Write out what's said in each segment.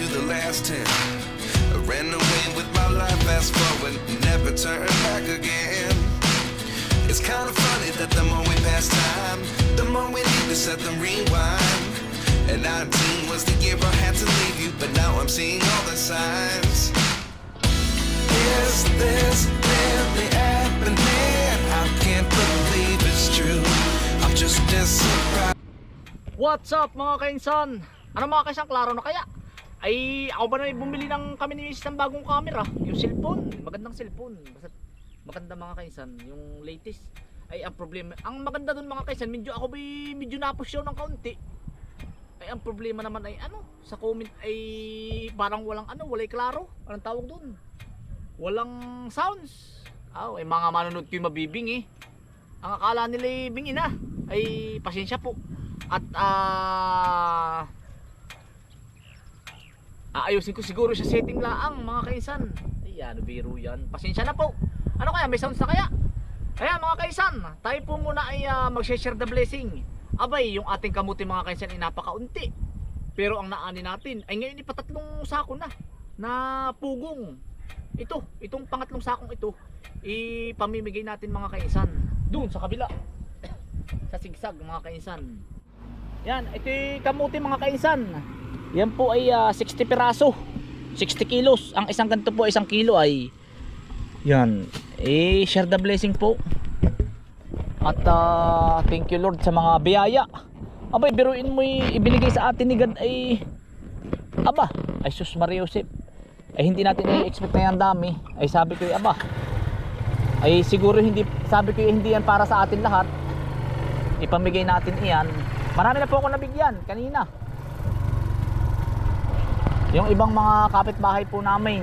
to the last 10. I ran away with my life, fast forward, never turn back again. It's kind of funny that the more we pass time, the more we need to set the rewind. And 19 was the year I had to leave you, but now I'm seeing all the signs. Is this really happening? I can't believe it's true. I'm just. What's up mga kainsan? Ano mga kainsan, klaro na kaya? Ay, ako ba na bumili ng kami ni ng bagong camera? Yung cellphone, magandang cellphone. Basta maganda mga kainsan, yung latest. Ay, ang problema, ang maganda dun mga kainsan, medyo ako ba medyo napusyaw ng kaunti. Ay, ang problema naman ay ano, sa comment ay parang walang ano, walay klaro. Anong tawag dun? Walang sounds. Ah, ay mga manonood ko yung mabibing eh. Ang akala nila ay bingi na. Ay, pasensya po. At ah aayusin ko siguro sa setting laang mga kaisan. Ay, ano biro yan. Pasensya na po. Ano kaya? May sounds na kaya? Kaya mga kaisan, tayo po muna ay ah, mag-share the blessing. Abay, yung ating kamuti mga kaisan ay napakaunti. Pero ang naani natin ay ngayon ipatatlong sako na na pugong. Ito, itong pangatlong sakong ito, ipamimigay natin mga kaisan. Doon sa kabila. sa sigsag mga kaisan. Yan, ito kamuti mga kaisan. Yan po ay ah, 60 piraso. 60 kilos. Ang isang ganito po, isang kilo ay yan. Eh, share the blessing po. At ah, thank you Lord sa mga biyaya. Abay, biruin mo ibinigay sa atin ni God ay aba, ay sus Maria. Ay hindi natin i-expect na yan dami. Ay sabi ko, aba, ay siguro hindi, sabi ko hindi yan para sa atin lahat. Ipamigay natin iyan. Marami na po ako nabigyan kanina. Yung ibang mga kapitbahay po namin.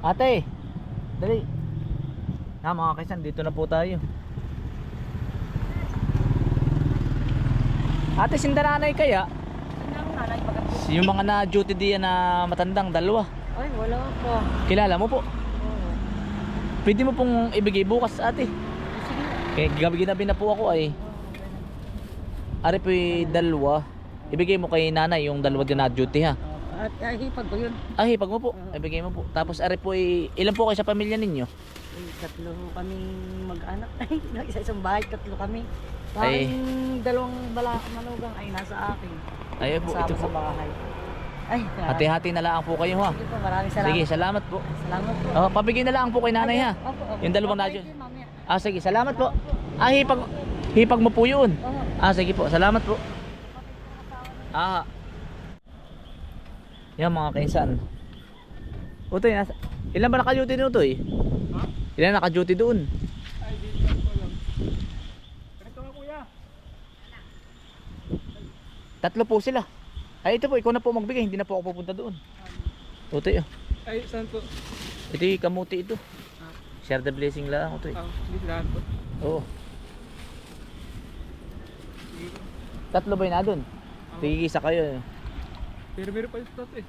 Ate, dali. Na mga kaisan, dito na po tayo. Ate, sindaranay kaya? Anong nanay pagkat Yung mga na-duty diyan na matandang dalawa. Ay, wala pa. Kilala mo po? Oo. Pwede mo pong ibigay bukas ate. Sige. Kaya gabi-ginabi na po ako ay. Ari po dalawa. Ibigay mo kay nanay yung dalawa din na duty ha. At ay, hipag ko yun. Ah, hipag mo po. Ibigay mo po. Tapos ari po ay, ilan po kayo sa pamilya ninyo? Ay, tatlo kami mag-anak. Ay, isa-isang bahay, tatlo kami. Ay. Parang dalawang bala manugang ay nasa akin. Ay po, Kasama ito po. sa bahay. Ay, Hati-hati na lang po kayo ha. Sige po, maraming salamat. Sige, salamat po. Salamat po. Oh, pabigay na lang po kay nanay ha. Opo, opo. Yung dalawang Opo, nadyo. mamaya. Ah, sige, salamat po. Ah, hipag, hipag mo po yun. Oo. Ah, sige po. Salamat po. Ah. Yan mga kaisan. Utoy, nasa... ilan ba naka-duty doon, Utoy? Ha? Ilan naka-duty doon? Tatlo po sila. Ay, ito po, ikaw na po magbigay. Hindi na po ako pupunta doon. Utoy, oh. Ay, saan po? Ito yung kamuti ito. Share the blessing lang, Utoy. Ah, hindi saan po. Oo. Tatlo ba yun na doon? Tigigisa kayo. Pero meron pa yung slot eh.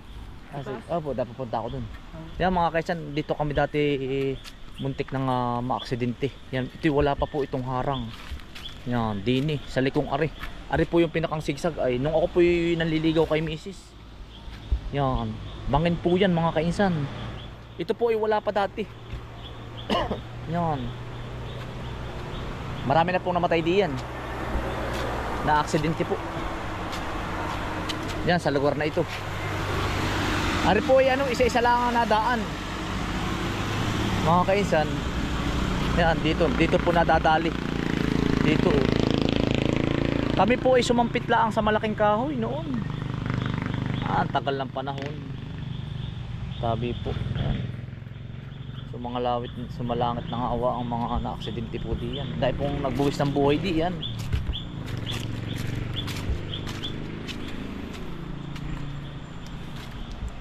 Ah, sige. Opo, dapat punta ako doon. Yan mga kaisan, dito kami dati eh, muntik nang uh, maaksidente. Yan, ito wala pa po itong harang. Yan, dini, sa likong ari. Ari po yung pinakang sigsag ay nung ako po yung nanliligaw kay Mrs. Yan. Bangin po yan mga kainsan. Ito po ay wala pa dati. yan. Marami na pong namatay diyan. Na aksidente po. Yan sa lugar na ito. Ari po ay ano, isa-isa lang ang nadaan. Mga kainsan. Yan, dito. Dito po nadadali. Dito. oh. Kami po ay sumampit lang sa malaking kahoy noon. Ah, tagal ng panahon. Sabi po. Yan. Sumangalawit, sumalangit ng awa ang mga na-aksidente po diyan. Dahil pong nagbuwis ng buhay diyan.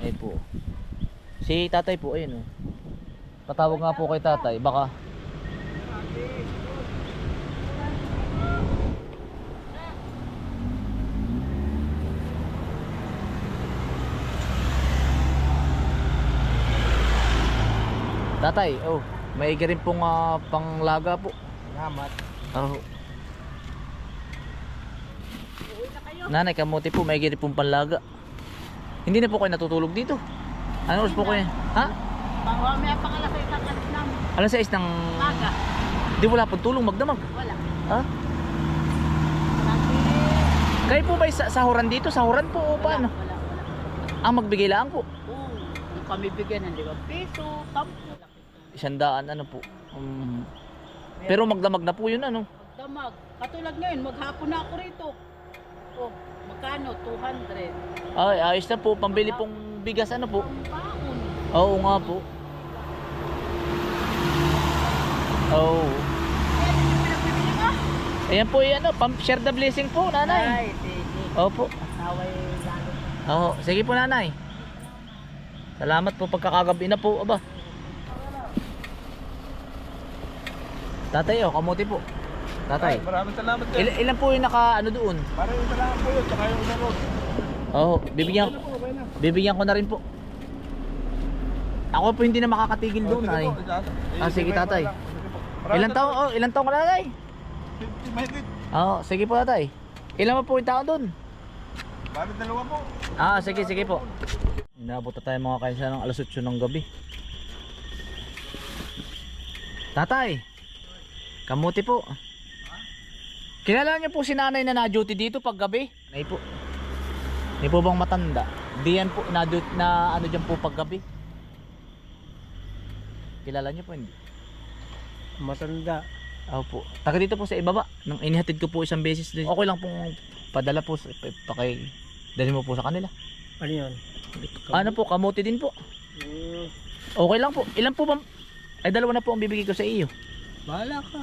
Ayun po. Si tatay po, ayun oh. Patawag nga po kay tatay, baka Tatay, oh, may rin pong ah, panglaga po. Salamat. Oh. Nanay, kamote po, may rin pong panlaga. Hindi na po kayo natutulog dito. Ano oras po kayo? Ha? Pang may pangalasay sa kalit namin. Alas 6 ng... Maga. Di wala pong tulong magdamag. Wala. Ha? Kayo po ba sa sahuran dito? Sahuran po o paano? Wala, wala. Ang magbigay lang po. Oo. Kung kami bigyan ng 5 piso, 10. Isandaan ano po. Um, pero magdamag na po yun ano. Damag. Katulad ngayon, maghapon na ako rito. Oh, magkano? 200. Ay, ayos na po. Pambili pong bigas ano po. Ang baon. Oo nga po. Oo. Mo? Ayan po yan, ano, pam share the blessing po, nanay. Ay, sige. Opo. Naway lalo. Oo, sige po, nanay. Salamat po pagkakagabi na po, aba. Tatay, oh, kamuti po. Tatay. Maraming salamat din. Il- ilan po yung naka, ano doon? Maraming salamat po yun. Tsaka yung unarod. Oo, bibigyan, po, okay bibigyan ko na rin po. Ako po hindi na makakatigil doon, Oh, sige ay. po, itaas- Ah, sige, tatay. Ilan taon, oh, ilan taon ka na, nanay? 50 mahigit. Oo, sige po, tatay. Ilan pa po yung tao doon? Bakit dalawa po? Ah, sige, sige po. Inabot na tayo mga kainsa ng alas 8 ng gabi. Tatay, kamuti po. Kilala niyo po si nanay na na-duty dito pag gabi? Nay po. Hindi po bang matanda? Di yan po na, na ano dyan po pag gabi? Kilala niyo po hindi? Matanda. Opo. Taga dito po sa ibaba. Nang inihatid ko po isang beses din. Okay lang pong padala po. sa- pa- Pakay, dali mo po sa kanila. Ano yun? Ano po, kamuti din po. Mm, Okay lang po. Ilan po ba? Ay, dalawa na po ang bibigay ko sa iyo. Bahala ka.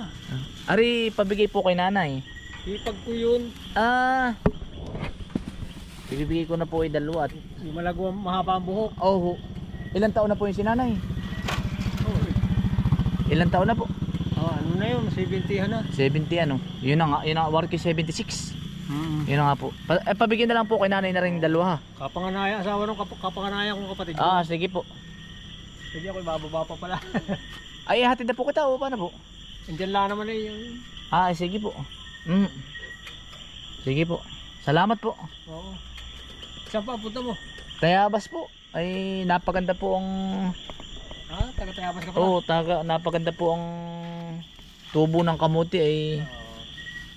Ari, pabigay po kay nanay. Ipag ko yun. Ah, ibibigay ko na po ay dalawa. At, Yung malago mahaba ang buhok. oh, ilan taon na po yung si nanay? Oh, Ilan taon na po? oh, ano na yun? 70 na. 70 ano. Yun na nga, yun na nga, Warki 76. Mm. Yun na nga po. Pa, eh, pabigyan na lang po kay nanay na rin yung dalawa ha. Kapanganaya, asawa ng kap kapanganaya kong kapatid. Ah, sige po. Hindi ako bababa pa pala. Ay, hatid na po kita o paano po? Andiyan lang naman eh yung... Ah, sige po. Mm. Sige po. Salamat po. Oo. Saan pa punta mo? Tayabas po. Ay, napaganda po ang Ha? Taga-tayabas ka pala? Oo, taga napaganda po ang tubo ng kamuti ay Oo.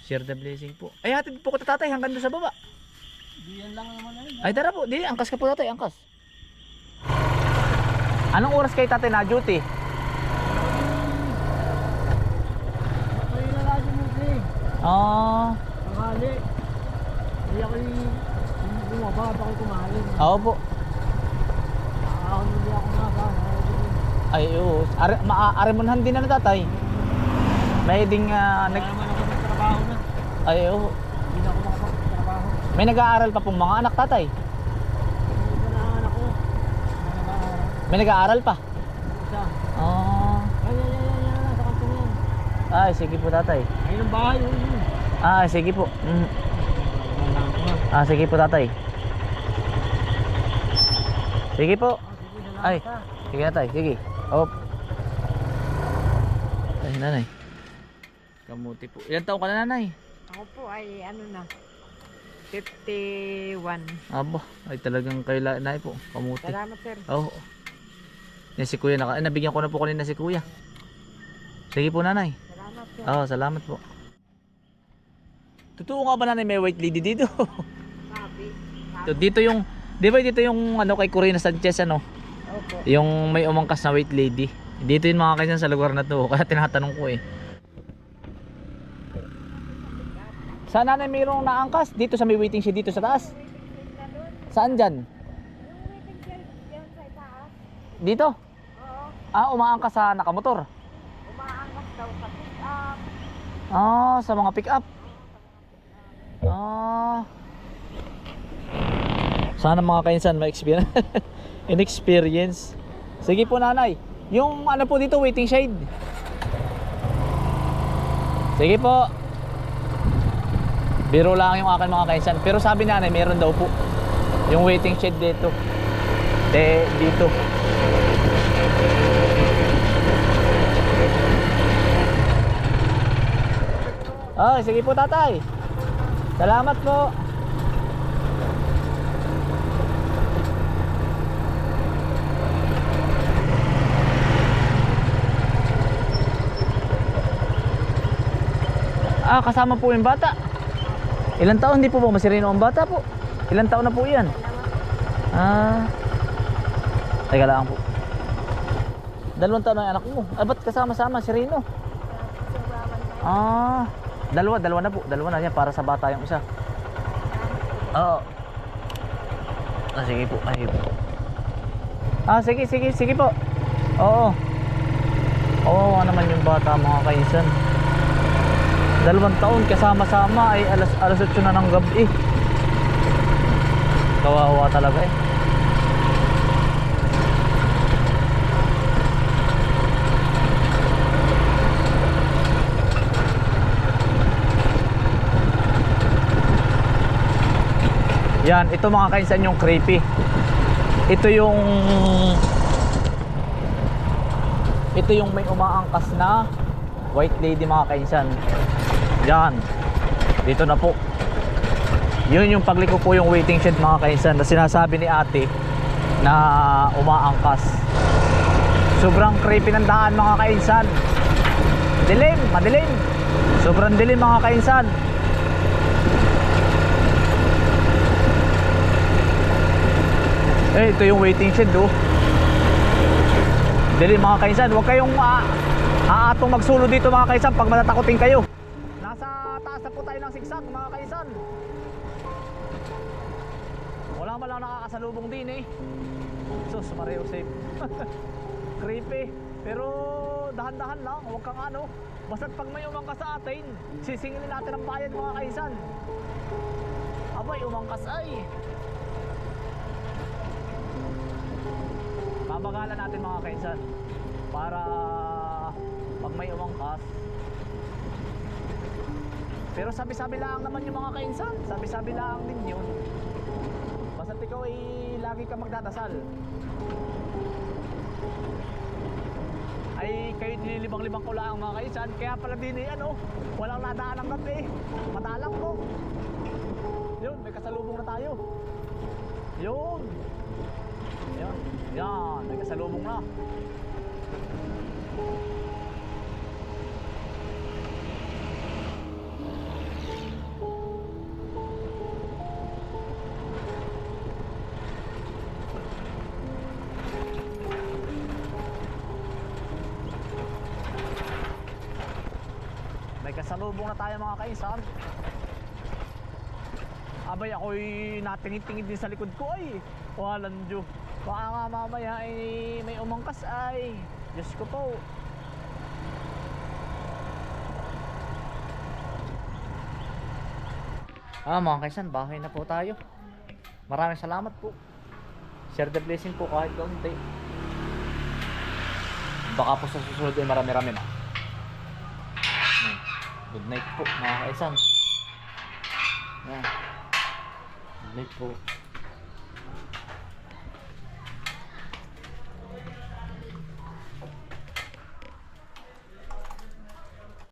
share the blessing po. Ay, hatid po kita tatay hanggang doon sa baba. Di yan lang naman eh. Ay, tara po. Dili, angkas ka po tatay, angkas. Anong oras kay tatay na duty? Ay, lalaki mo si. Ah, Tanghali. Hindi ako yung bumaba ako kumain. oo po. Ako hindi ako nasa. Ay, oo. Are, ma aremonhan din na na tatay. May ding ah, Nag... nag naman ako ng trabaho na. ay, oo. Hindi na ako makapagtrabaho. May nag-aaral pa pong mga anak tatay. Hindi na anak ko. May nag-aaral pa. Isa. Ah, Ay, ay, ay, ay, ay, ay, sige po tatay. Ayun ang bahay. Yun. Ah, sige po. Mm. Wala ko nga. Ah, sige po tatay. Sige po. Ah, Ay. Sige tatay, sige. Op. Ay, nanay. Kamuti po. Ilan taon ka na nanay? Ako po ay ano na. 51. Aba, ay talagang kayo la- na po. Kamuti. Salamat sir. Oo. Yan si kuya, naka, eh, nabigyan ko na po kanina si kuya. Sige po nanay. Sir. Oo, salamat po. Totoo nga ba nanay may white lady dito? Sabi. Ito, dito yung, di ba dito yung ano kay Corina Sanchez ano? Opo. Yung may umangkas na white lady. Dito yung mga kaisan sa lugar na to. Kaya tinatanong ko eh. Saan nanay mayroong naangkas? Dito sa may waiting shed dito sa taas? Saan dyan? Dito? Ah, umaangkas sa nakamotor? Umaangas daw sa pick up. Ah, sa mga pick up. Ah. Sana mga kainsan may experience. In-experience. Sige po nanay. Yung ano po dito, waiting shade. Sige po. Biro lang yung akin mga kainsan. Pero sabi nanay, meron daw po. Yung waiting shed dito. De, dito. Ah, sige po tatay. Salamat po. Ah, kasama po yung bata. Ilan taon? Hindi po ba masirino ang bata po? Ilan taon na po yan? Ah. Teka lang po. Dalawang taon na yung anak mo. Ah, ba't kasama-sama si Rino? Ah, dalawa, dalawa na po. Dalawa na yan para sa bata yung isa. Oo. Ah, sige po. Ay, po. Ah, sige, sige, sige po. Oo. Oo, naman yung bata mga kainsan. Dalawang taon kasama-sama ay alas alas 8 na ng gabi. Kawawa talaga eh. Yan, ito mga kainsan yung creepy. Ito yung ito yung may umaangkas na white lady mga kainsan. Yan. Dito na po. Yun yung pagliko po yung waiting shed mga kainsan na sinasabi ni ate na umaangkas. Sobrang creepy ng daan mga kainsan. Dilim, madilim. Sobrang dilim mga kainsan. Eh, ito yung waiting shed oh. Dili mga kaisan, huwag kayong uh, aatong magsulo dito mga kaisan pag matatakotin kayo. Nasa taas na po tayo ng sigsag mga kaisan. Wala man lang nakakasalubong din eh. Sus, Mario safe. Creepy. Pero dahan-dahan lang, huwag kang ano. Basta't pag may umangkas sa atin, sisingilin natin ang bayad mga kaisan. Abay, umangkas ay. Babagalan natin mga kainsan para pag may umangkas. Pero sabi-sabi lang naman yung mga kainsan sabi-sabi lang din yun. Basta ikaw ay lagi ka magdadasal. Ay kayo nililibang-libang ko lang mga kainsan. Kaya pala din eh ano walang nadaan ng gabi madalang ko yun may kasalubong na tayo. Yun. Yan. Yan. May kasalubong na. May kasalubong na tayo mga kaisan. Abay ako'y natingid-tingid din sa likod ko ay. Walang Diyo. Baka nga mamaya ay may umangkas ay. Diyos ko po. Ah mga kaisan, bahay na po tayo. Maraming salamat po. Share the blessing po kahit kaunti. Baka po sa susunod ay marami-rami na. Hmm. Good night po mga kaisan. Yan. Good night po.